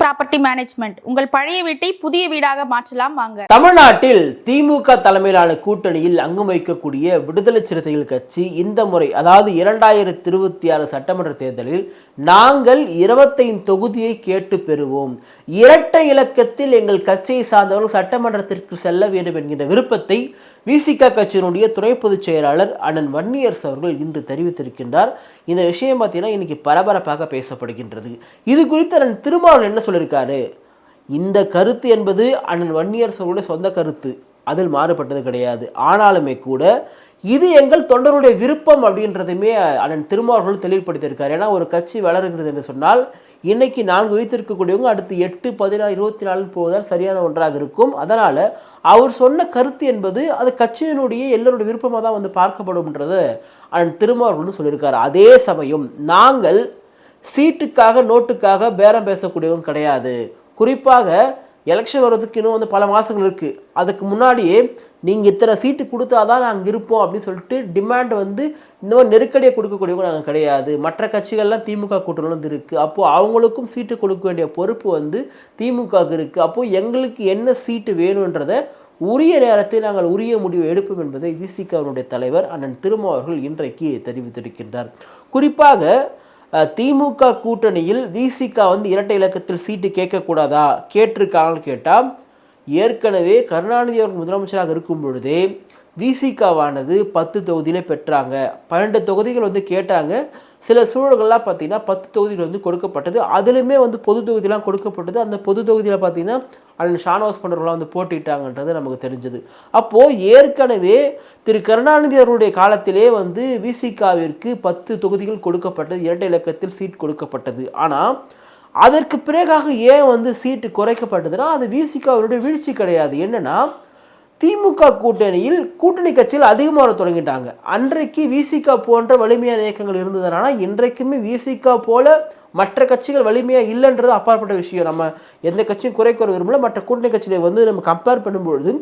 Property management உங்கள் பழைய வீட்டை புதிய வீடாக மாற்றலாம் வாங்க. தமிழ்நாட்டில் திமுக தலைமையிலான கூட்டணியில் அங்கம் வைக்கக்கூடிய விடுதலை சிறுத்தைகள் கட்சி இந்த முறை அதாவது இரண்டாயிரத்தி இருபத்தி ஆறு சட்டமன்ற தேர்தலில் நாங்கள் இருபத்தைந்து தொகுதியை கேட்டு பெறுவோம். இரட்டை இலக்கத்தில் எங்கள் கட்சியை சார்ந்தவர்கள் சட்டமன்றத்திற்கு செல்ல வேண்டும் என்கின்ற விருப்பத்தை விசிக கட்சியினுடைய துணை பொதுச் செயலாளர் அண்ணன் வன்னியர்ஸ் அவர்கள் இன்று தெரிவித்திருக்கின்றார். இந்த விஷயம் பார்த்தீங்கன்னா இன்னைக்கு பரபரப்பாக பேசப்படுகின்றது. இது குறித்து அண்ணன் திருமாவளவன் என்ன சொல்லியிருக்காரு? இந்த கருத்து என்பது அண்ணன் வன்னியர்ஸ் அவர்களுடைய சொந்த கருத்து. அதில் மாறுபட்டது கிடையாது. ஆனாலுமே கூட இது எங்கள் தொண்டருடைய விருப்பம் அப்படின்றதையுமே அண்ணன் திருமாவர்கள் தெளிவுபடுத்தியிருக்காரு. ஏன்னா ஒரு கட்சி வளருகிறது என்று சொன்னால் இன்னைக்கு நான்கு வைத்திருக்கக்கூடியவங்க அடுத்து எட்டு பதினாறு இருபத்தி நாலு போவதால் சரியான ஒன்றாக இருக்கும். அதனால் அவர் சொன்ன கருத்து என்பது அது கட்சியினுடைய எல்லோருடைய விருப்பமாக தான் வந்து பார்க்கப்படும்ன்றது அண்ட் திருமாவர்கள் சொல்லியிருக்காரு. அதே சமயம் நாங்கள் சீட்டுக்காக நோட்டுக்காக பேரம் பேசக்கூடியவங்க கிடையாது. குறிப்பாக எலெக்ஷன் வர்றதுக்கு இன்னும் வந்து பல மாதங்கள் இருக்குது அதுக்கு முன்னாடியே நீங்கள் இத்தனை சீட்டு கொடுத்தா தான் நாங்கள் இருப்போம் அப்படின்னு சொல்லிட்டு டிமாண்ட் வந்து இந்த மாதிரி நெருக்கடியை கொடுக்கக்கூடியவங்க நாங்கள் கிடையாது. மற்ற கட்சிகள்லாம் திமுக கூட்டணி வந்து இருக்குது அப்போது அவங்களுக்கும் சீட்டு கொடுக்க வேண்டிய பொறுப்பு வந்து திமுகவுக்கு இருக்குது அப்போது எங்களுக்கு என்ன சீட்டு வேணுன்றதை உரிய நேரத்தில் நாங்கள் உரிய முடிவு எடுப்போம் என்பதை விசிகாவினுடைய தலைவர் அண்ணன் திருமாவர்கள் இன்றைக்கு தெரிவித்திருக்கின்றார். குறிப்பாக திமுக கூட்டணியில் விசிகா வந்து இரட்டை இலக்கத்தில் சீட்டு கேட்கக்கூடாதா? கேட்டிருக்காங்கன்னு கேட்டால் ஏற்கனவே கருணாநிதி அவர்கள் முதலமைச்சராக இருக்கும் பொழுதே விசிகாவானது பத்து தொகுதியிலே பெற்றாங்க. பன்னெண்டு தொகுதிகள் வந்து கேட்டாங்க. சில சூழல்கள்லாம் பார்த்தீங்கன்னா பத்து தொகுதிகள் வந்து கொடுக்கப்பட்டது. அதுலேயுமே வந்து பொது தொகுதியெலாம் கொடுக்கப்பட்டது. அந்த பொது தொகுதியில் பார்த்தீங்கன்னா அண்ணன் ஷானவாஸ் பண்ணுறவங்களாம் வந்து போட்டிட்டாங்கன்றது நமக்கு தெரிஞ்சது. அப்போது ஏற்கனவே திரு கருணாநிதி அவருடைய காலத்திலே வந்து விசிகாவிற்கு பத்து தொகுதிகள் கொடுக்கப்பட்டது இரட்டை இலக்கத்தில் சீட் கொடுக்கப்பட்டது. ஆனால் அதற்கு பிறகாக ஏன் வந்து சீட்டு குறைக்கப்பட்டதுன்னா அது விசிகாவினுடைய வீழ்ச்சி கிடையாது. என்னன்னா திமுக கூட்டணியில் கூட்டணி கட்சிகள் அதிகமாக தொடங்கிட்டாங்க. அன்றைக்கு விசிகா போன்ற வலிமையான இயக்கங்கள் இருந்ததுனால இன்றைக்குமே விசிகா போல மற்ற கட்சிகள் வலிமையாக இல்லைன்றது அப்பாற்பட்ட விஷயம். நம்ம எந்த கட்சியும் குறை கூற விரும்பல. மற்ற கூட்டணி கட்சிகளை வந்து நம்ம கம்பேர் பண்ணும்பொழுது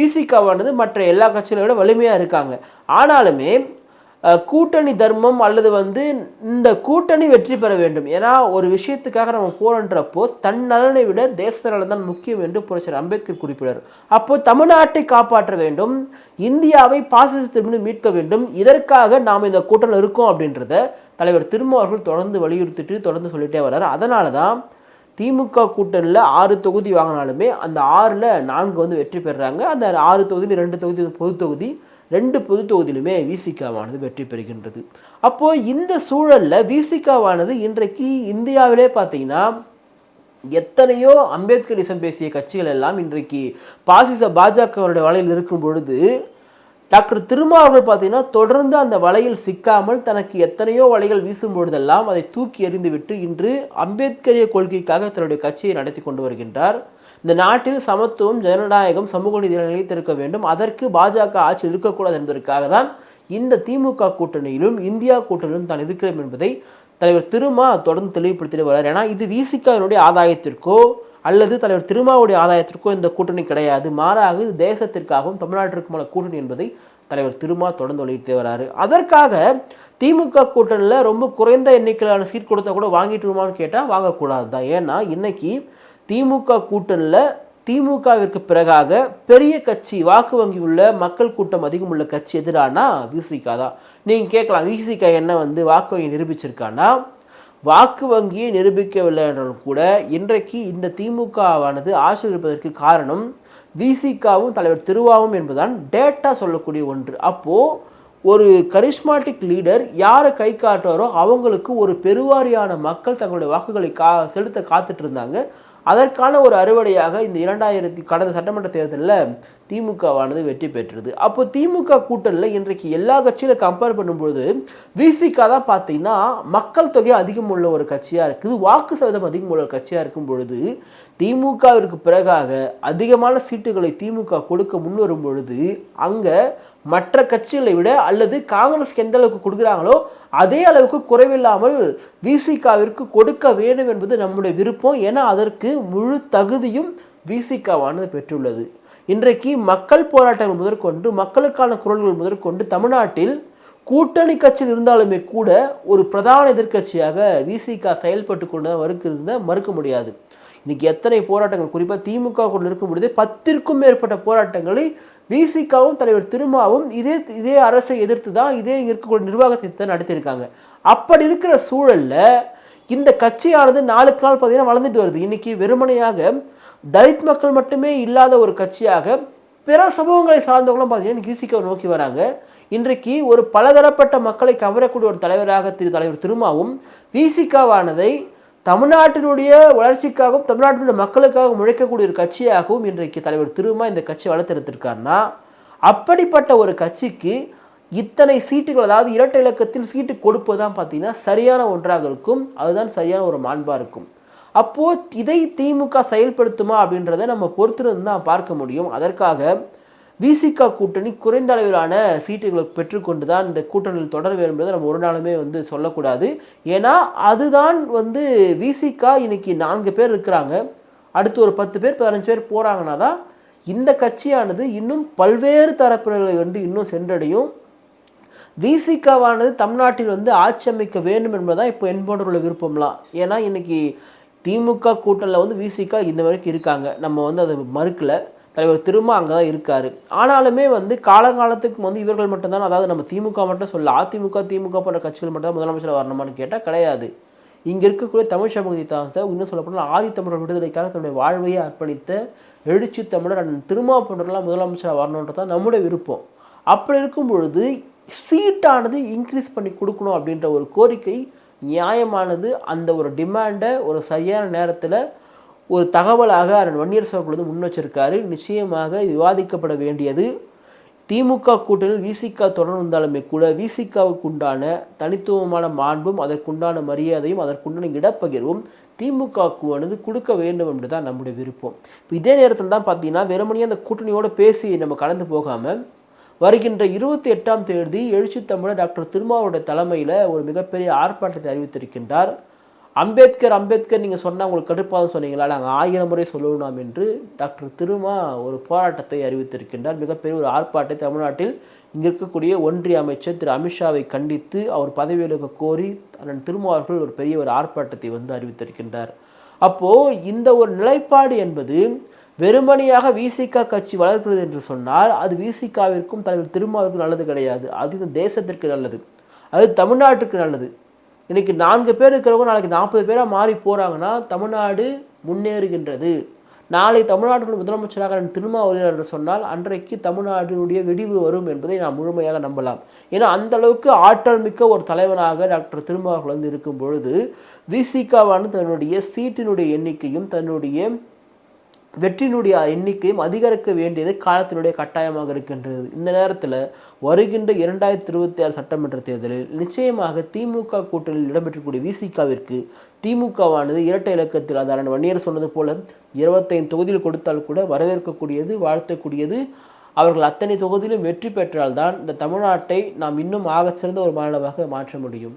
விசிகாவானது மற்ற எல்லா கட்சிகளை விட வலிமையாக இருக்காங்க. ஆனாலுமே கூட்டணி தர்மம் அல்லது வந்து இந்த கூட்டணி வெற்றி பெற வேண்டும். ஏன்னா ஒரு விஷயத்துக்காக நம்ம போறன்றப்போ தன் நலனை விட தேச நலன் தான் முக்கியம் என்று புரட்சர் அம்பேத்கர் குறிப்பிடார் அப்போ தமிழ்நாட்டை காப்பாற்ற வேண்டும் இந்தியாவை பாசிசத்திலிருந்து மீட்க வேண்டும் இதற்காக நாம் இந்த கூட்டணி இருக்கோம் அப்படின்றத தலைவர் திருமாவர்கள் தொடர்ந்து வலியுறுத்திட்டு தொடர்ந்து சொல்லிட்டே வர்றாரு. அதனால தான் திமுக கூட்டணியில் ஆறு தொகுதி வாங்கினாலுமே அந்த ஆறில் நான்கு வந்து வெற்றி பெறுறாங்க. அந்த ஆறு தொகுதியில் ரெண்டு தொகுதி பொது தொகுதி ரெண்டு பொது தொகுதியிலுமே விசிகாவானது வெற்றி பெறுகின்றது. அப்போது இந்த சூழலில் விசிகாவானது இன்றைக்கு இந்தியாவிலே பார்த்தீங்கன்னா எத்தனையோ அம்பேத்கரிசம் பேசிய கட்சிகள் எல்லாம் இன்றைக்கு பாசிச பாஜகவுடைய வலையில் இருக்கும் பொழுது டாக்டர் திருமாவர்கள் பார்த்தீங்கன்னா தொடர்ந்து அந்த வலையில் சிக்காமல் தனக்கு எத்தனையோ வலைகள் வீசும் பொழுதெல்லாம் அதை தூக்கி எறிந்துவிட்டு இன்று அம்பேத்கரிய கொள்கைக்காக தன்னுடைய கட்சியை நடத்தி கொண்டு வருகின்றார். இந்த நாட்டில் சமத்துவம் ஜனநாயகம் சமூக நீதி நிலைத்திருக்க வேண்டும். அதற்கு பாஜக ஆட்சி இருக்கக்கூடாது என்பதற்காக தான் இந்த திமுக கூட்டணியிலும் இந்தியா கூட்டணியிலும் தான் இருக்கிறோம் என்பதை தலைவர் திருமா தொடர்ந்து தெளிவுபடுத்திட்டு வர்றார். ஏன்னா இது விசிகாவினுடைய ஆதாயத்திற்கோ அல்லது தலைவர் திருமாவுடைய ஆதாயத்திற்கோ இந்த கூட்டணி கிடையாது. மாறாக இது தேசத்திற்காகவும் தமிழ்நாட்டிற்குமான கூட்டணி என்பதை தலைவர் திருமா தொடர்ந்து வலியுறுத்தி வராரு அதற்காக திமுக கூட்டணியில் ரொம்ப குறைந்த எண்ணிக்கையிலான சீட் கொடுத்தா கூட வாங்கிட்டுருமான்னு கேட்டால் வாங்கக்கூடாது தான் ஏன்னா இன்னைக்கு திமுக கூட்டணியில் திமுகவிற்கு பிறகாக பெரிய கட்சி வாக்கு வங்கி உள்ள மக்கள் கூட்டம் அதிகம் உள்ள கட்சி எதிரானா விசிகா தான். நீங்கள் கேட்கலாம் விசிகா என்ன வந்து வாக்கு வங்கி நிரூபிச்சிருக்கானா வாக்கு வங்கியை நிரூபிக்கவில்லை என்றாலும் கூட இன்றைக்கு இந்த திமுகவானது ஆசிரியப்பதற்கு இருப்பதற்கு காரணம் விசிகாவும் தலைவர் திருவாவும் என்பதுதான் டேட்டா சொல்லக்கூடிய ஒன்று. அப்போது ஒரு கரிஷ்மாட்டிக் லீடர் யாரை கை காட்டுறாரோ அவங்களுக்கு ஒரு பெருவாரியான மக்கள் தங்களுடைய வாக்குகளை கா செலுத்த காத்துட்டு இருந்தாங்க. அதற்கான ஒரு அறுவடையாக இந்த இரண்டாயிரத்தி கடந்த சட்டமன்ற தேர்தலில் திமுகவானது வெற்றி பெற்றது. அப்போ திமுக கூட்டணியில் இன்றைக்கு எல்லா கட்சியில கம்பேர் பண்ணும்பொழுது விசிகா தான் பார்த்தீங்கன்னா மக்கள் தொகை அதிகம் உள்ள ஒரு கட்சியாக இருக்குது. வாக்கு சதவீதம் அதிகம் உள்ள ஒரு கட்சியாக இருக்கும் பொழுது திமுகவிற்கு பிறகாக அதிகமான சீட்டுகளை திமுக கொடுக்க முன்வரும் பொழுது அங்கே மற்ற கட்சிகளை விட அல்லது காங்கிரஸ்க்கு எந்த அளவுக்கு கொடுக்குறாங்களோ அதே அளவுக்கு குறைவில்லாமல் விசிகாவிற்கு கொடுக்க வேண்டும் என்பது நம்முடைய விருப்பம். ஏன்னா அதற்கு முழு தகுதியும் விசிகாவானது பெற்றுள்ளது. இன்றைக்கு மக்கள் போராட்டங்கள் முதற்கொண்டு மக்களுக்கான குரல்கள் முதற்கொண்டு தமிழ்நாட்டில் கூட்டணி கட்சியில் இருந்தாலுமே கூட ஒரு பிரதான எதிர்க்கட்சியாக விசிக செயல்பட்டு கொண்டு வருகிறது மறுக்க முடியாது. இன்னைக்கு எத்தனை போராட்டங்கள் குறிப்பாக திமுக கொண்டு இருக்கும் பொழுதே பத்திற்கும் மேற்பட்ட போராட்டங்களை விசிகாவும் தலைவர் திருமாவும் இதே இதே அரசை எதிர்த்து தான் இதே இங்கே இருக்கக்கூடிய நிர்வாகத்தை தான் நடத்தியிருக்காங்க. அப்படி இருக்கிற சூழல்ல இந்த கட்சியானது நாளுக்கு நாள் பார்த்தீங்கன்னா வளர்ந்துட்டு வருது. இன்னைக்கு வெறுமனையாக தலித் மக்கள் மட்டுமே இல்லாத ஒரு கட்சியாக பிற சமூகங்களை சார்ந்தவங்களும் பார்த்தீங்கன்னா விசிகாவை நோக்கி வராங்க. இன்றைக்கு ஒரு பலதரப்பட்ட மக்களை கவரக்கூடிய ஒரு தலைவராக திரு தலைவர் திருமாவும் விசிகாவானதை தமிழ்நாட்டினுடைய வளர்ச்சிக்காகவும் தமிழ்நாட்டினுடைய மக்களுக்காக முழைக்கக்கூடிய ஒரு கட்சியாகவும் இன்றைக்கு தலைவர் திருமா இந்த கட்சி வளர்த்தெடுத்திருக்காருன்னா அப்படிப்பட்ட ஒரு கட்சிக்கு இத்தனை சீட்டுகள் அதாவது இரட்டை இலக்கத்தில் சீட்டு கொடுப்பது தான் பார்த்தீங்கன்னா சரியான ஒன்றாக இருக்கும். அதுதான் சரியான ஒரு மாண்பாக இருக்கும். அப்போ இதை திமுக செயல்படுத்துமா அப்படின்றத நம்ம பொறுத்திருந்து தான் பார்க்க முடியும். அதற்காக விசிக கூட்டணி குறைந்த அளவிலான சீட்டுகளை பெற்றுக்கொண்டு தான் இந்த கூட்டணியில் தொடர வேண்டும் என்பதை நம்ம ஒரு நாளுமே வந்து சொல்லக்கூடாது. ஏன்னா அதுதான் வந்து விசிகா இன்னைக்கு நான்கு பேர் இருக்கிறாங்க. அடுத்து ஒரு பத்து பேர் பதினஞ்சு பேர் போகிறாங்கன்னா தான் இந்த கட்சியானது இன்னும் பல்வேறு தரப்பினர்களை வந்து இன்னும் சென்றடையும். விசிகாவானது தமிழ்நாட்டில் வந்து ஆட்சி அமைக்க வேண்டும் என்பதுதான் இப்போ என்போன்றோட விருப்பம்லாம். ஏன்னா இன்னைக்கு திமுக கூட்டணியில் வந்து விசிகா இந்த வரைக்கும் இருக்காங்க. நம்ம வந்து அதை மறுக்கல. தலைவர் திரும்ப அங்கே தான் இருக்கார். ஆனாலுமே வந்து காலங்காலத்துக்கு வந்து இவர்கள் மட்டும்தான் அதாவது நம்ம திமுக மட்டும் சொல்ல அதிமுக திமுக போன்ற கட்சிகள் மட்டும் தான் முதலமைச்சர் வரணுமான்னு கேட்டால் கிடையாது. இங்கே இருக்கக்கூடிய தமிழ் சமூகத்தை தாழ்ந்த இன்னும் சொல்லப்போனால் ஆதித்தமிழர் விடுதலைக்காக தன்னுடைய வாழ்வையை அர்ப்பணித்த எழுச்சி தமிழர் அண்ணன் திருமா முதலமைச்சராக வரணுன்றது தான் நம்முடைய விருப்பம். அப்படி இருக்கும் பொழுது சீட்டானது இன்க்ரீஸ் பண்ணி கொடுக்கணும் அப்படின்ற ஒரு கோரிக்கை நியாயமானது அந்த ஒரு டிமாண்டை ஒரு சரியான நேரத்தில் ஒரு தகவலாக அண்ணன் வன்னியர் சோழர்கள் முன் வச்சிருக்காரு. நிச்சயமாக விவாதிக்கப்பட வேண்டியது. திமுக கூட்டணியில் விசிகா தொடர்ந்தாலுமே கூட விசிகாவுக்கு உண்டான தனித்துவமான மாண்பும் அதற்குண்டான மரியாதையும் அதற்குண்டான இடப்பகிர்வும் திமுகவுக்கு கொடுக்க வேண்டும் என்று தான் நம்முடைய விருப்பம். இப்போ இதே நேரத்தில் தான் பார்த்தீங்கன்னா வெறுமனையே அந்த கூட்டணியோட பேசி நம்ம கடந்து போகாமல் வருகின்ற இருபத்தி எட்டாம் தேதி எழுச்சி தமிழர் டாக்டர் திருமாவுடைய தலைமையில் ஒரு மிகப்பெரிய ஆர்ப்பாட்டத்தை அறிவித்திருக்கின்றார். அம்பேத்கர் அம்பேத்கர் நீங்கள் சொன்னால் உங்களுக்கு கடுப்பாக சொன்னீங்களா? நாங்கள் ஆயிரம் முறை சொல்லணும் என்று டாக்டர் திருமா ஒரு போராட்டத்தை அறிவித்திருக்கின்றார். மிகப்பெரிய ஒரு ஆர்ப்பாட்டத்தை தமிழ்நாட்டில் இங்கே இருக்கக்கூடிய ஒன்றிய அமைச்சர் திரு அமித்ஷாவை கண்டித்து அவர் பதவி விலக கோரி அண்ணன் திருமா அவர்கள் ஒரு பெரிய ஒரு ஆர்ப்பாட்டத்தை வந்து அறிவித்திருக்கின்றார். அப்போது இந்த ஒரு நிலைப்பாடு என்பது வெறுமனையாக விசிகா கட்சி வளர்க்கிறது என்று சொன்னால் அது விசிகாவிற்கும் தலைவர் திருமாவிற்கும் நல்லது கிடையாது. அது இந்த தேசத்திற்கு நல்லது. அது தமிழ்நாட்டுக்கு நல்லது. இன்னைக்கு நான்கு பேர் இருக்கிறவங்க நாளைக்கு நாற்பது பேராக மாறி போகிறாங்கன்னா தமிழ்நாடு முன்னேறுகின்றது. நாளை தமிழ்நாட்டின் முதலமைச்சராக திருமா வருகிறார் என்று சொன்னால் அன்றைக்கு தமிழ்நாட்டினுடைய வெடிவு வரும் என்பதை நாம் முழுமையாக நம்பலாம். ஏன்னா அந்த அளவுக்கு ஆற்றல் மிக்க ஒரு தலைவனாக டாக்டர் திருமாவர்கள் வந்து இருக்கும் பொழுது விசிகாவானது தன்னுடைய சீட்டினுடைய எண்ணிக்கையும் தன்னுடைய வெற்றியினுடைய எண்ணிக்கையும் அதிகரிக்க வேண்டியது காலத்தினுடைய கட்டாயமாக இருக்கின்றது. இந்த நேரத்தில் வருகின்ற இரண்டாயிரத்தி இருபத்தி ஆறு சட்டமன்ற தேர்தலில் நிச்சயமாக திமுக கூட்டணியில் இடம்பெற்றக்கூடிய விசிகாவிற்கு திமுகவானது இரட்டை இலக்கத்தில் அதான வன்னியர் சொன்னது போல இருபத்தைந்து தொகுதியில் கொடுத்தால் கூட வரவேற்கக்கூடியது வாழ்த்தக்கூடியது. அவர்கள் அத்தனை தொகுதியிலும் வெற்றி பெற்றால்தான் இந்த தமிழ்நாட்டை நாம் இன்னும் ஆகச்சிறந்த ஒரு மாநிலமாக மாற்ற முடியும்.